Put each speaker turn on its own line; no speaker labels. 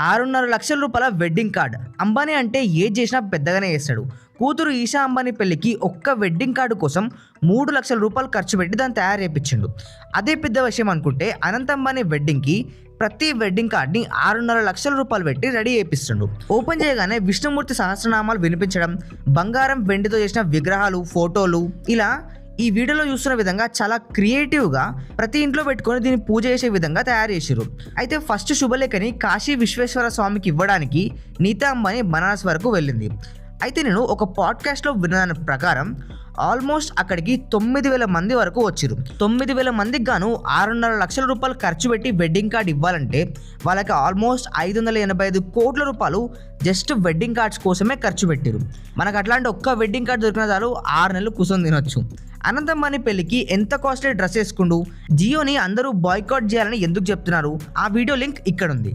ఆరున్నర లక్షల రూపాయల వెడ్డింగ్ కార్డ్ అంబానీ అంటే ఏ చేసినా పెద్దగానే చేస్తాడు. కూతురు ఈషా అంబానీ పెళ్ళికి ఒక్క వెడ్డింగ్ కార్డు కోసం మూడు లక్షల రూపాయలు ఖర్చు పెట్టి దాన్ని తయారు చేయించిండు అదే పెద్ద విషయం అనుకుంటే అనంత అంబానీ వెడ్డింగ్కి ప్రతి వెడ్డింగ్ కార్డ్ని ఆరున్నర లక్షల రూపాయలు పెట్టి రెడీ చేపిస్తుండు. ఓపెన్ చేయగానే విష్ణుమూర్తి సహస్రనామాలు వినిపించడం బంగారం వెండితో చేసిన విగ్రహాలు ఫోటోలు ఇలా ఈ వీడియోలో చూస్తున్న విధంగా చాలా క్రియేటివ్గా ప్రతి ఇంట్లో పెట్టుకొని దీన్ని పూజ చేసే విధంగా తయారు చేశారు అయితే ఫస్ట్ శుభలేఖని కాశీ విశ్వేశ్వర స్వామికి ఇవ్వడానికి నీతా అంబానీ బనారస్ వరకు వెళ్ళింది. అయితే నేను ఒక పాడ్కాస్ట్లో విన్న ప్రకారం ఆల్మోస్ట్ అక్కడికి తొమ్మిది వేల మంది వరకు వచ్చారు తొమ్మిది వేల మందికి గాను ఆరున్నర లక్షల రూపాయలు ఖర్చు పెట్టి వెడ్డింగ్ కార్డ్ ఇవ్వాలంటే వాళ్ళకి ఆల్మోస్ట్ ఐదు వందల ఎనభై ఐదు కోట్ల రూపాయలు జస్ట్ వెడ్డింగ్ కార్డ్స్ కోసమే ఖర్చు పెట్టారు మనకు అట్లాంటి ఒక్క వెడ్డింగ్ కార్డ్ దొరికిన చాలు ఆరు నెలలు కూర్చొని తినొచ్చు. అనంతమ్మని పెళ్ళికి ఎంత కాస్ట్లీ డ్రెస్ వేసుకుండు? జియోని అందరూ బాయ్కాట్ చేయాలని ఎందుకు చెప్తున్నారు? ఆ వీడియో లింక్ ఇక్కడ ఉంది